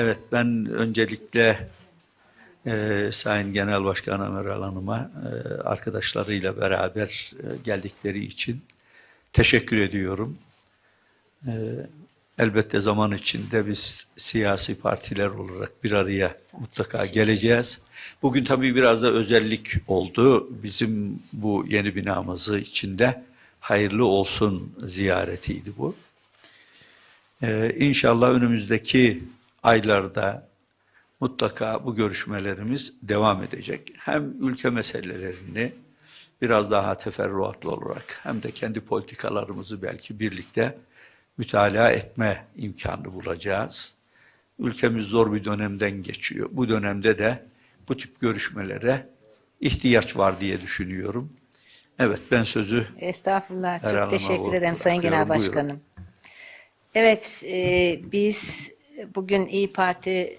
Evet, ben öncelikle e, Sayın Genel Başkan Meral Hanım'a e, arkadaşlarıyla beraber e, geldikleri için teşekkür ediyorum. E, elbette zaman içinde biz siyasi partiler olarak bir araya mutlaka geleceğiz. Bugün tabii biraz da özellik oldu. Bizim bu yeni binamızı içinde hayırlı olsun ziyaretiydi bu. Ee, inşallah önümüzdeki aylarda mutlaka bu görüşmelerimiz devam edecek. Hem ülke meselelerini biraz daha teferruatlı olarak hem de kendi politikalarımızı belki birlikte mütalaa etme imkanı bulacağız. Ülkemiz zor bir dönemden geçiyor. Bu dönemde de bu tip görüşmelere ihtiyaç var diye düşünüyorum. Evet ben sözü Estağfurullah. Çok teşekkür ederim Sayın Genel buyurun. Başkanım. Evet, e, biz bugün İyi Parti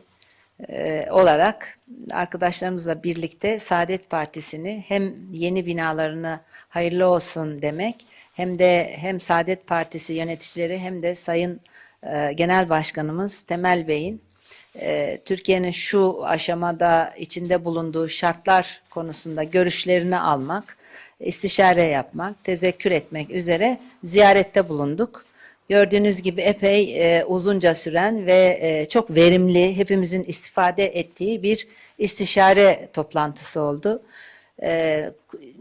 e, olarak arkadaşlarımızla birlikte Saadet Partisi'ni hem yeni binalarını hayırlı olsun demek hem de hem Saadet Partisi yöneticileri hem de Sayın e, Genel Başkanımız Temel Bey'in e, Türkiye'nin şu aşamada içinde bulunduğu şartlar konusunda görüşlerini almak, istişare yapmak, tezekkür etmek üzere ziyarette bulunduk. Gördüğünüz gibi epey e, uzunca süren ve e, çok verimli, hepimizin istifade ettiği bir istişare toplantısı oldu. E,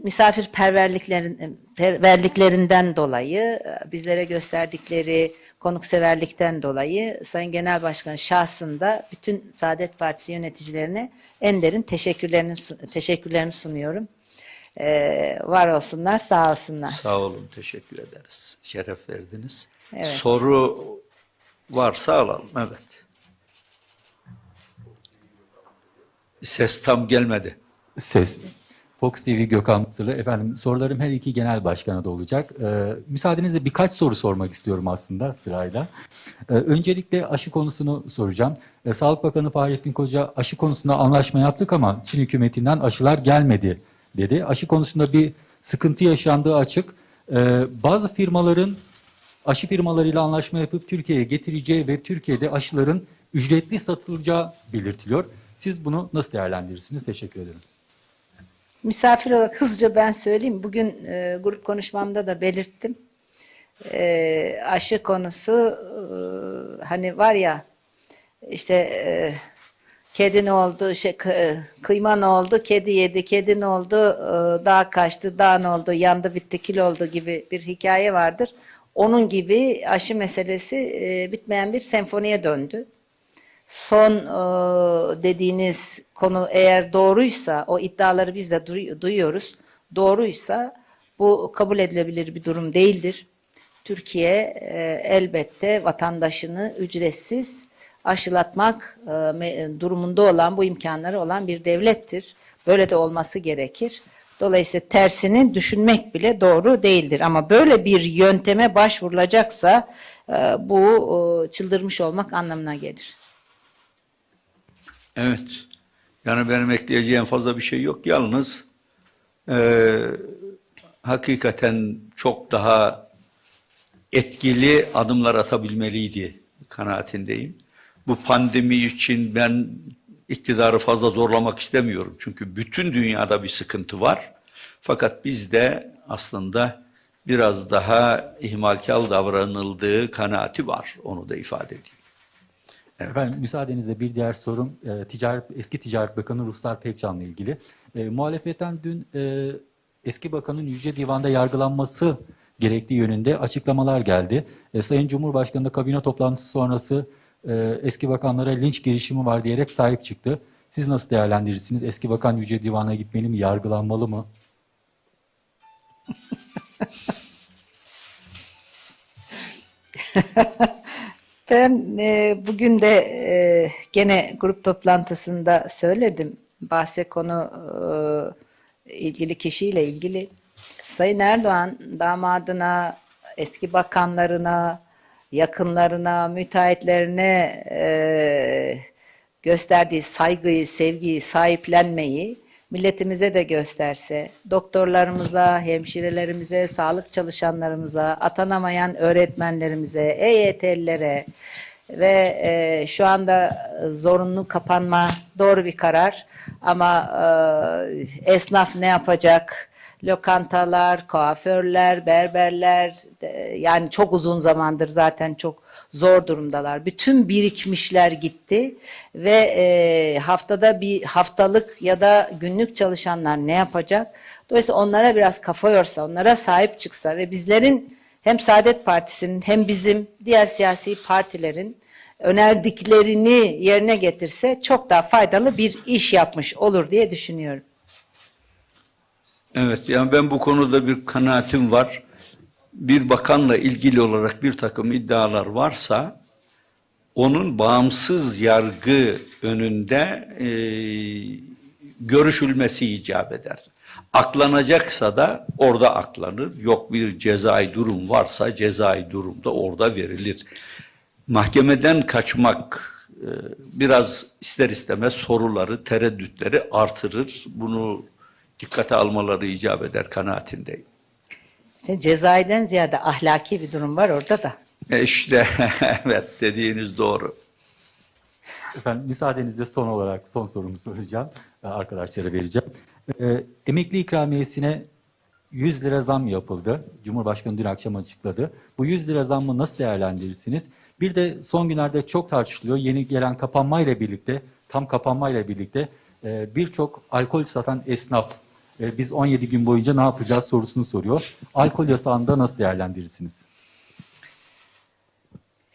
misafirperverliklerin perverliklerinden dolayı, e, bizlere gösterdikleri konukseverlikten dolayı Sayın Genel Başkan şahsında bütün Saadet Partisi yöneticilerine en derin teşekkürlerimi teşekkürlerimi sunuyorum. E, var olsunlar, sağ olsunlar. Sağ olun, teşekkür ederiz. Şeref verdiniz. Evet. Soru varsa alalım, evet. Ses tam gelmedi. Ses. Fox TV Gökhan Mısırlı. Efendim sorularım her iki genel başkana da olacak. Ee, müsaadenizle birkaç soru sormak istiyorum aslında sırayla. Ee, öncelikle aşı konusunu soracağım. Ee, Sağlık Bakanı Fahrettin Koca aşı konusunda anlaşma yaptık ama Çin hükümetinden aşılar gelmedi dedi. Aşı konusunda bir sıkıntı yaşandığı açık. Ee, bazı firmaların aşı firmalarıyla anlaşma yapıp Türkiye'ye getireceği ve Türkiye'de aşıların ücretli satılacağı belirtiliyor. Siz bunu nasıl değerlendirirsiniz? Teşekkür ederim. Misafir olarak hızlıca ben söyleyeyim. Bugün e, grup konuşmamda da belirttim. E, aşı konusu e, hani var ya işte e, kedi ne oldu, şey, kı- kıyma ne oldu, kedi yedi, kedi ne oldu, e, dağ kaçtı, dağ ne oldu, yandı bitti, kil oldu gibi bir hikaye vardır. Onun gibi aşı meselesi e, bitmeyen bir senfoniye döndü son e, dediğiniz konu eğer doğruysa, o iddiaları biz de duy- duyuyoruz, doğruysa bu kabul edilebilir bir durum değildir. Türkiye e, elbette vatandaşını ücretsiz aşılatmak e, durumunda olan, bu imkanları olan bir devlettir. Böyle de olması gerekir. Dolayısıyla tersini düşünmek bile doğru değildir. Ama böyle bir yönteme başvurulacaksa e, bu e, çıldırmış olmak anlamına gelir. Evet. Yani benim ekleyeceğim fazla bir şey yok. Yalnız eee, hakikaten çok daha etkili adımlar atabilmeliydi kanaatindeyim. Bu pandemi için ben iktidarı fazla zorlamak istemiyorum. Çünkü bütün dünyada bir sıkıntı var. Fakat bizde aslında biraz daha ihmalkar davranıldığı kanaati var. Onu da ifade edeyim. Efendim müsaadenizle bir diğer sorum e, ticaret eski Ticaret Bakanı Ruslar Pekcan'la ilgili. E, muhalefetten dün e, eski bakanın Yüce Divan'da yargılanması gerektiği yönünde açıklamalar geldi. E, Sayın Cumhurbaşkanı da kabine toplantısı sonrası e, eski bakanlara linç girişimi var diyerek sahip çıktı. Siz nasıl değerlendirirsiniz? Eski bakan Yüce Divan'a gitmeli mi? Yargılanmalı mı? Ben e, bugün de e, gene grup toplantısında söyledim. Bahse konu e, ilgili kişiyle ilgili. Sayın Erdoğan damadına, eski bakanlarına, yakınlarına, müteahhitlerine e, gösterdiği saygıyı, sevgiyi, sahiplenmeyi milletimize de gösterse, doktorlarımıza, hemşirelerimize, sağlık çalışanlarımıza, atanamayan öğretmenlerimize, EYT'lilere, ve e, şu anda zorunlu kapanma doğru bir karar ama e, esnaf ne yapacak? Lokantalar, kuaförler, berberler yani çok uzun zamandır zaten çok zor durumdalar. Bütün birikmişler gitti ve e, haftada bir haftalık ya da günlük çalışanlar ne yapacak? Dolayısıyla onlara biraz kafa yorsa, onlara sahip çıksa ve bizlerin hem Saadet Partisi'nin hem bizim diğer siyasi partilerin önerdiklerini yerine getirse çok daha faydalı bir iş yapmış olur diye düşünüyorum. Evet, yani ben bu konuda bir kanaatim var. Bir bakanla ilgili olarak bir takım iddialar varsa, onun bağımsız yargı önünde e, görüşülmesi icap eder. Aklanacaksa da orada aklanır. Yok bir cezai durum varsa cezai durum da orada verilir. Mahkemeden kaçmak e, biraz ister istemez soruları, tereddütleri artırır. Bunu dikkate almaları icap eder kanaatindeyim. İşte cezaiden ziyade ahlaki bir durum var orada da. E işte evet dediğiniz doğru. Efendim müsaadenizle son olarak son sorumu soracağım. Ee, Arkadaşlara vereceğim. Ee, emekli ikramiyesine 100 lira zam yapıldı. Cumhurbaşkanı dün akşam açıkladı. Bu 100 lira zammı nasıl değerlendirirsiniz? Bir de son günlerde çok tartışılıyor. Yeni gelen kapanmayla birlikte, tam kapanmayla birlikte e, birçok alkol satan esnaf e, biz 17 gün boyunca ne yapacağız sorusunu soruyor. Alkol yasağında nasıl değerlendirirsiniz?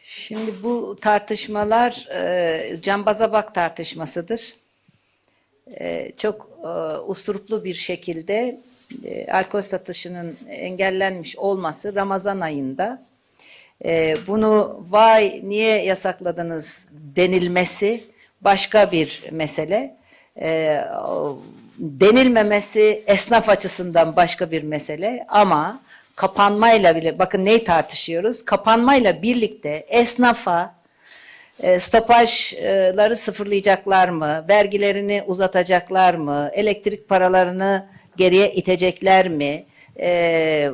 Şimdi bu tartışmalar e, cambaza bak tartışmasıdır. E, çok e, usturuplu bir şekilde e, alkol satışının engellenmiş olması Ramazan ayında e, bunu vay niye yasakladınız denilmesi başka bir mesele. E, denilmemesi esnaf açısından başka bir mesele ama kapanmayla bile bakın neyi tartışıyoruz? Kapanmayla birlikte esnafa e, stopajları sıfırlayacaklar mı? Vergilerini uzatacaklar mı? Elektrik paralarını geriye itecekler mi? E,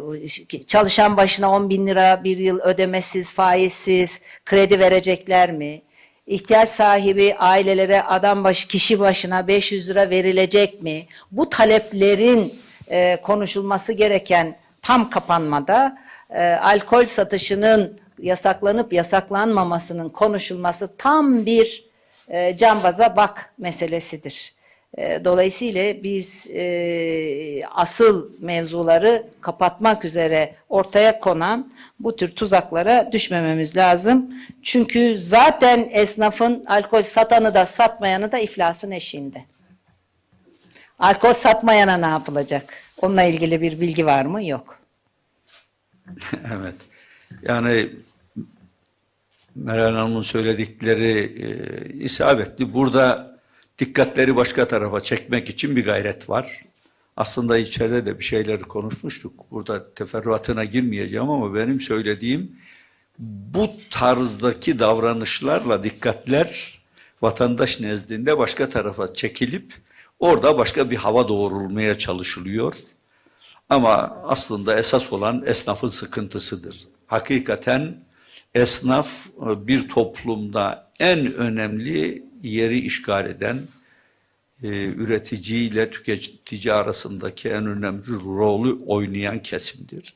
çalışan başına 10 bin lira bir yıl ödemesiz, faizsiz kredi verecekler mi? İhtiyaç sahibi ailelere adam başı kişi başına 500 lira verilecek mi? Bu taleplerin e, konuşulması gereken tam kapanmada e, alkol satışının yasaklanıp yasaklanmamasının konuşulması tam bir e, cambaza bak meselesidir. E, dolayısıyla biz e, asıl mevzuları kapatmak üzere ortaya konan bu tür tuzaklara düşmememiz lazım. Çünkü zaten esnafın alkol satanı da satmayanı da iflasın eşiğinde. Alkol satmayana ne yapılacak? Onunla ilgili bir bilgi var mı? Yok. evet. Yani Meral Hanım'ın söyledikleri e, isabetli. Burada dikkatleri başka tarafa çekmek için bir gayret var. Aslında içeride de bir şeyleri konuşmuştuk. Burada teferruatına girmeyeceğim ama benim söylediğim bu tarzdaki davranışlarla dikkatler vatandaş nezdinde başka tarafa çekilip orada başka bir hava doğrulmaya çalışılıyor. Ama aslında esas olan esnafın sıkıntısıdır. Hakikaten esnaf e, bir toplumda en önemli yeri işgal eden, e, üreticiyle tüketici arasındaki en önemli rolü oynayan kesimdir.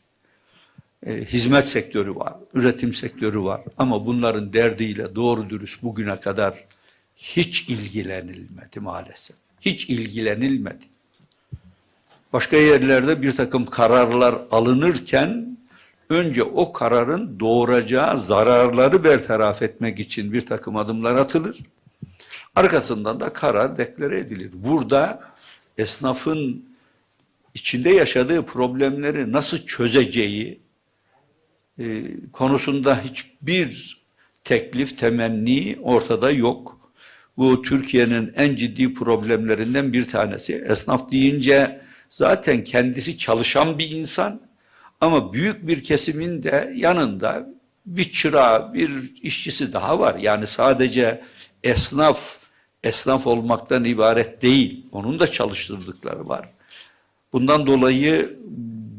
E, hizmet sektörü var, üretim sektörü var ama bunların derdiyle doğru dürüst bugüne kadar hiç ilgilenilmedi maalesef. Hiç ilgilenilmedi. Başka yerlerde bir takım kararlar alınırken önce o kararın doğuracağı zararları bertaraf etmek için bir takım adımlar atılır. Arkasından da karar deklare edilir. Burada esnafın içinde yaşadığı problemleri nasıl çözeceği e, konusunda hiçbir teklif, temenni ortada yok. Bu Türkiye'nin en ciddi problemlerinden bir tanesi. Esnaf deyince zaten kendisi çalışan bir insan ama büyük bir kesimin de yanında bir çırağı, bir işçisi daha var. Yani sadece esnaf, esnaf olmaktan ibaret değil. Onun da çalıştırdıkları var. Bundan dolayı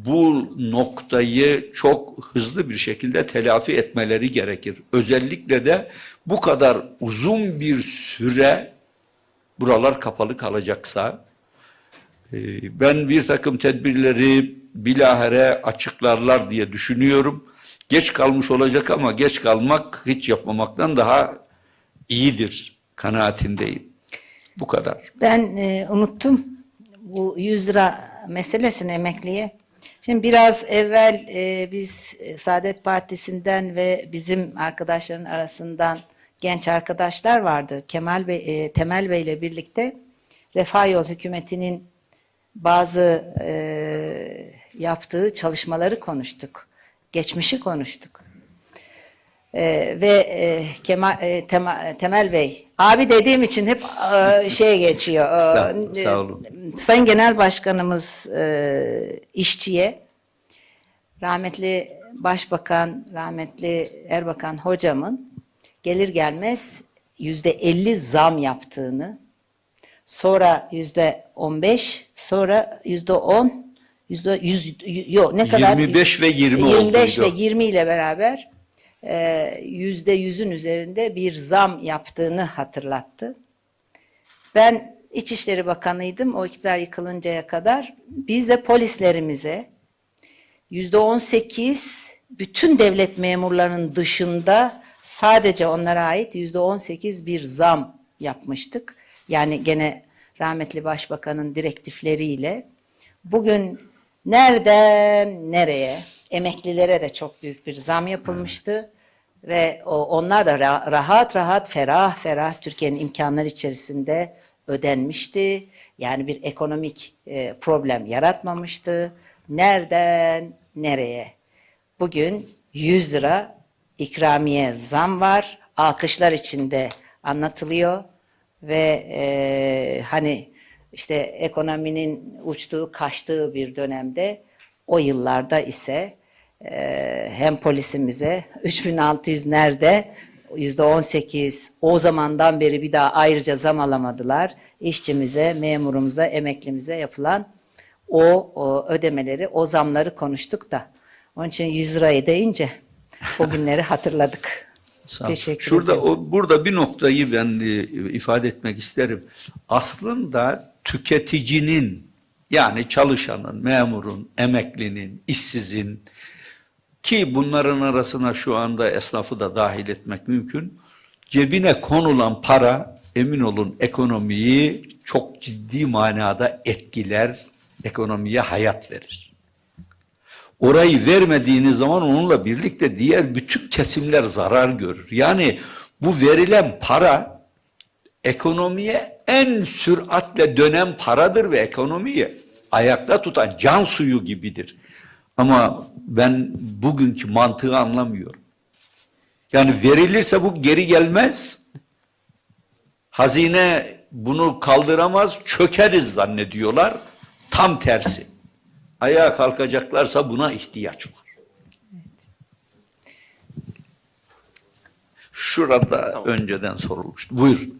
bu noktayı çok hızlı bir şekilde telafi etmeleri gerekir. Özellikle de bu kadar uzun bir süre buralar kapalı kalacaksa e, ben bir takım tedbirleri bilahare açıklarlar diye düşünüyorum. Geç kalmış olacak ama geç kalmak hiç yapmamaktan daha iyidir kanaatindeyim. Bu kadar. Ben e, unuttum bu 100 lira meselesini emekliye. Şimdi biraz evvel e, biz e, Saadet Partisi'nden ve bizim arkadaşların arasından genç arkadaşlar vardı. Kemal Bey, e, Temel Bey ile birlikte Refah Yol hükümetinin bazı e, yaptığı çalışmaları konuştuk. Geçmişi konuştuk. Ee, ve e, Kemal, e, Tema- Temel Bey, abi dediğim için hep e, şey geçiyor. e, Sağ- sağ olun. e, Sayın Genel Başkanımız e, işçiye, rahmetli Başbakan, rahmetli Erbakan hocamın gelir gelmez yüzde elli zam yaptığını, sonra yüzde on beş, sonra yüzde on, yüzde yüz, yok ne kadar? 25 ve 20 25 ve olduydu. 20 ile beraber e, yüzde yüzün üzerinde bir zam yaptığını hatırlattı. Ben İçişleri Bakanıydım o iktidar yıkılıncaya kadar. Biz de polislerimize yüzde 18 bütün devlet memurlarının dışında sadece onlara ait yüzde 18 bir zam yapmıştık. Yani gene rahmetli başbakanın direktifleriyle. Bugün nereden nereye emeklilere de çok büyük bir zam yapılmıştı. Ve onlar da ra- rahat rahat ferah ferah Türkiye'nin imkanları içerisinde ödenmişti. Yani bir ekonomik e, problem yaratmamıştı. Nereden nereye? Bugün 100 lira ikramiye zam var. Alkışlar içinde anlatılıyor ve e, hani işte ekonominin uçtuğu kaçtığı bir dönemde o yıllarda ise hem polisimize 3600 nerede yüzde 18 o zamandan beri bir daha ayrıca zam alamadılar. İşçimize, memurumuza, emeklimize yapılan o, o ödemeleri, o zamları konuştuk da. Onun için 100 lirayı deyince o günleri hatırladık. Teşekkür Şurada ediyorum. o burada bir noktayı ben e, ifade etmek isterim. Aslında tüketicinin yani çalışanın, memurun, emeklinin, işsizin ki bunların arasına şu anda esnafı da dahil etmek mümkün. Cebine konulan para emin olun ekonomiyi çok ciddi manada etkiler, ekonomiye hayat verir. Orayı vermediğiniz zaman onunla birlikte diğer bütün kesimler zarar görür. Yani bu verilen para ekonomiye en süratle dönen paradır ve ekonomiyi ayakta tutan can suyu gibidir. Ama ben bugünkü mantığı anlamıyorum. Yani verilirse bu geri gelmez. Hazine bunu kaldıramaz, çökeriz zannediyorlar. Tam tersi. Ayağa kalkacaklarsa buna ihtiyaç var. Şurada önceden sorulmuştu. Buyurun.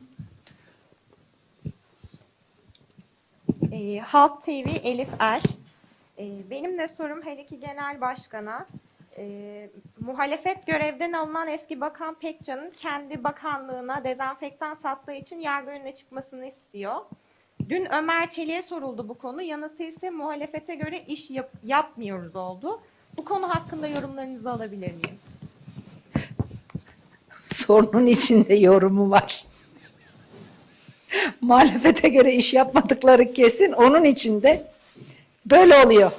Ee, Halk TV Elif Er. Ee, benim de sorum her iki genel başkana. Ee, muhalefet görevden alınan eski bakan Pekcan'ın kendi bakanlığına dezenfektan sattığı için yargı önüne çıkmasını istiyor. Dün Ömer Çelik'e soruldu bu konu. Yanıtı ise muhalefete göre iş yap- yapmıyoruz oldu. Bu konu hakkında yorumlarınızı alabilir miyim? sorunun içinde yorumu var. Muhalefete göre iş yapmadıkları kesin. Onun içinde böyle oluyor.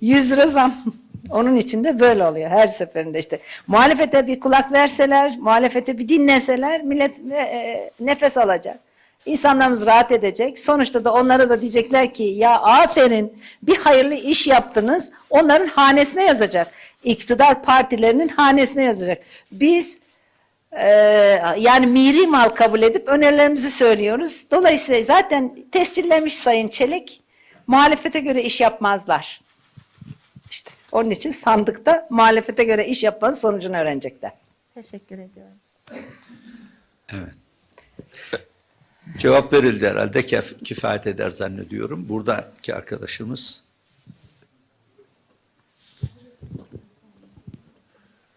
100 lira zam. Onun içinde böyle oluyor her seferinde işte. Muhalefete bir kulak verseler, muhalefete bir dinleseler millet e, e, nefes alacak. İnsanlarımız rahat edecek. Sonuçta da onlara da diyecekler ki ya aferin bir hayırlı iş yaptınız. Onların hanesine yazacak. İktidar partilerinin hanesine yazacak. Biz ee, yani miri mal kabul edip önerilerimizi söylüyoruz. Dolayısıyla zaten tescillemiş Sayın Çelik, muhalefete göre iş yapmazlar. İşte onun için sandıkta muhalefete göre iş yapmanın sonucunu öğrenecekler. Teşekkür ediyorum. Evet. Cevap verildi herhalde. Kef, kifayet eder zannediyorum. Buradaki arkadaşımız.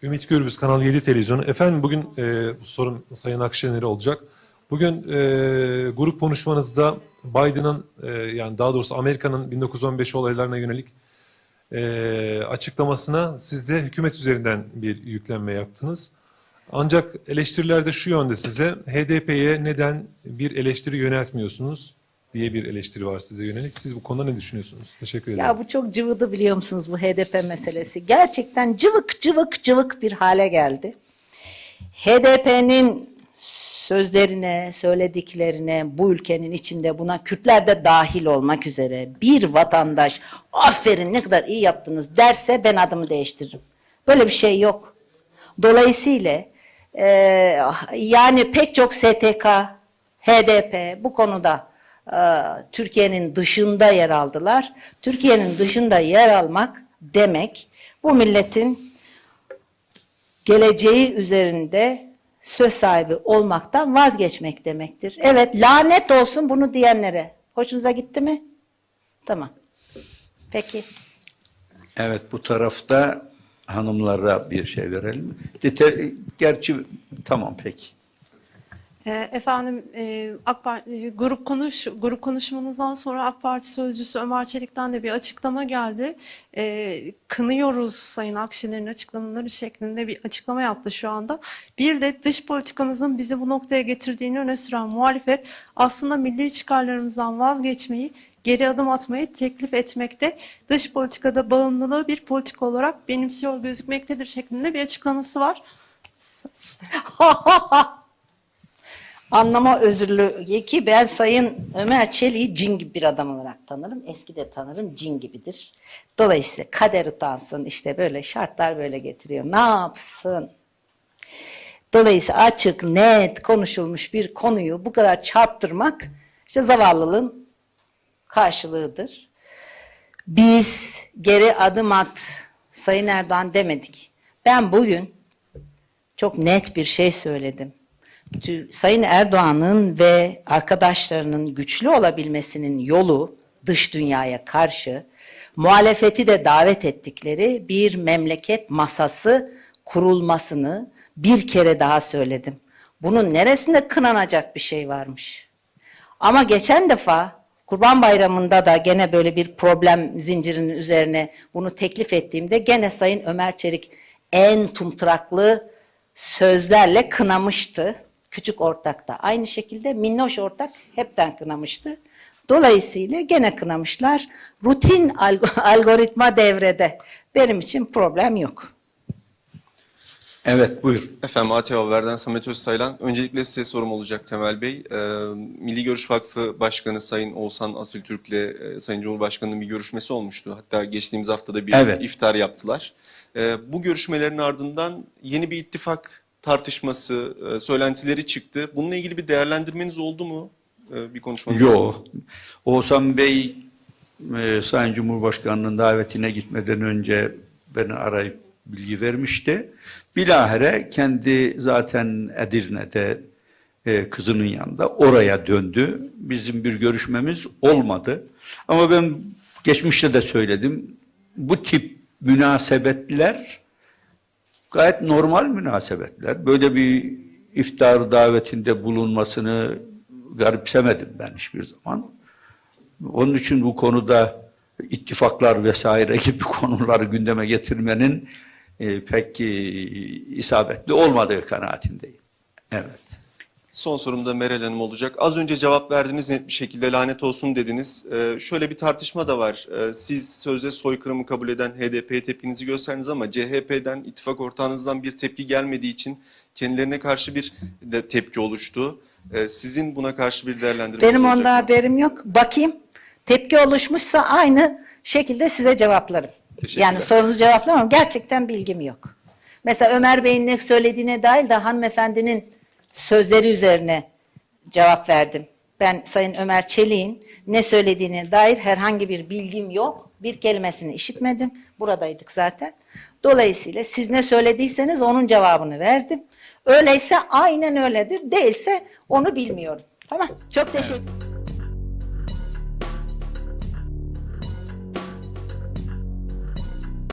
Ümit Gürbüz, Kanal 7 Televizyonu. Efendim bugün e, bu sorum Sayın Akşener'e olacak. Bugün e, grup konuşmanızda Biden'ın e, yani daha doğrusu Amerika'nın 1915 olaylarına yönelik e, açıklamasına siz de hükümet üzerinden bir yüklenme yaptınız. Ancak eleştiriler de şu yönde size HDP'ye neden bir eleştiri yöneltmiyorsunuz diye bir eleştiri var size yönelik. Siz bu konuda ne düşünüyorsunuz? Teşekkür ederim. Ya bu çok cıvıdı biliyor musunuz bu HDP meselesi. Gerçekten cıvık cıvık cıvık bir hale geldi. HDP'nin sözlerine, söylediklerine, bu ülkenin içinde buna Kürtler de dahil olmak üzere bir vatandaş aferin ne kadar iyi yaptınız derse ben adımı değiştiririm. Böyle bir şey yok. Dolayısıyla e, yani pek çok STK, HDP bu konuda e, Türkiye'nin dışında yer aldılar. Türkiye'nin dışında yer almak demek bu milletin geleceği üzerinde söz sahibi olmaktan vazgeçmek demektir. Evet lanet olsun bunu diyenlere. Hoşunuza gitti mi? Tamam. Peki. Evet bu tarafta hanımlara bir şey verelim. Deter, gerçi tamam peki. E, Efendim e, AK Parti e, grup konuş grup konuşmanızdan sonra AK Parti sözcüsü Ömer Çelik'ten de bir açıklama geldi. E, kınıyoruz Sayın Akşener'in açıklamaları şeklinde bir açıklama yaptı şu anda. Bir de dış politikamızın bizi bu noktaya getirdiğini öne süren muhalefet aslında milli çıkarlarımızdan vazgeçmeyi geri adım atmayı teklif etmekte. Dış politikada bağımlılığı bir politika olarak benimsiyor gözükmektedir şeklinde bir açıklaması var. Anlama özürlü ki ben Sayın Ömer Çelik'i cin gibi bir adam olarak tanırım. Eski de tanırım cin gibidir. Dolayısıyla kader utansın işte böyle şartlar böyle getiriyor. Ne yapsın? Dolayısıyla açık, net konuşulmuş bir konuyu bu kadar çarptırmak işte zavallılığın karşılığıdır. Biz geri adım at Sayın Erdoğan demedik. Ben bugün çok net bir şey söyledim. Sayın Erdoğan'ın ve arkadaşlarının güçlü olabilmesinin yolu dış dünyaya karşı muhalefeti de davet ettikleri bir memleket masası kurulmasını bir kere daha söyledim. Bunun neresinde kınanacak bir şey varmış? Ama geçen defa Kurban Bayramı'nda da gene böyle bir problem zincirinin üzerine bunu teklif ettiğimde gene Sayın Ömer Çelik en tumturaklı sözlerle kınamıştı. Küçük ortak da aynı şekilde minnoş ortak hepten kınamıştı. Dolayısıyla gene kınamışlar. Rutin alg- algoritma devrede. Benim için problem yok. Evet buyur. Efendim ATV Haber'den Samet Öztaylan. Öncelikle size sorum olacak Temel Bey. Ee, Milli Görüş Vakfı Başkanı Sayın Oğuzhan Asiltürk'le e, Sayın Cumhurbaşkanı'nın bir görüşmesi olmuştu. Hatta geçtiğimiz haftada bir Evet. iftar yaptılar. Ee, bu görüşmelerin ardından yeni bir ittifak tartışması, e, söylentileri çıktı. Bununla ilgili bir değerlendirmeniz oldu mu? Ee, bir konuşmanız oldu mu? Yo. Oğuzhan Bey e, Sayın Cumhurbaşkanı'nın davetine gitmeden önce beni arayıp bilgi vermişti. Bilahare kendi zaten Edirne'de e, kızının yanında oraya döndü. Bizim bir görüşmemiz olmadı. Ama ben geçmişte de söyledim. Bu tip münasebetler gayet normal münasebetler. Böyle bir iftar davetinde bulunmasını garipsemedim ben hiçbir zaman. Onun için bu konuda ittifaklar vesaire gibi konuları gündeme getirmenin e, pek e, isabetli olmadığı kanaatindeyim. Evet. Son sorum da Meral Hanım olacak. Az önce cevap verdiniz net bir şekilde lanet olsun dediniz. Ee, şöyle bir tartışma da var. Ee, siz sözde soykırımı kabul eden HDP'ye tepkinizi gösterdiniz ama CHP'den, ittifak ortağınızdan bir tepki gelmediği için kendilerine karşı bir de tepki oluştu. Ee, sizin buna karşı bir değerlendirmeniz Benim olacak onda mı? haberim yok. Bakayım. Tepki oluşmuşsa aynı şekilde size cevaplarım. Yani sorunuzu cevaplamam. Gerçekten bilgim yok. Mesela Ömer Bey'in ne söylediğine dair de hanımefendinin sözleri üzerine cevap verdim. Ben Sayın Ömer Çelik'in ne söylediğine dair herhangi bir bilgim yok. Bir kelimesini işitmedim. Buradaydık zaten. Dolayısıyla siz ne söylediyseniz onun cevabını verdim. Öyleyse aynen öyledir. Değilse onu bilmiyorum. Tamam. Çok teşekkür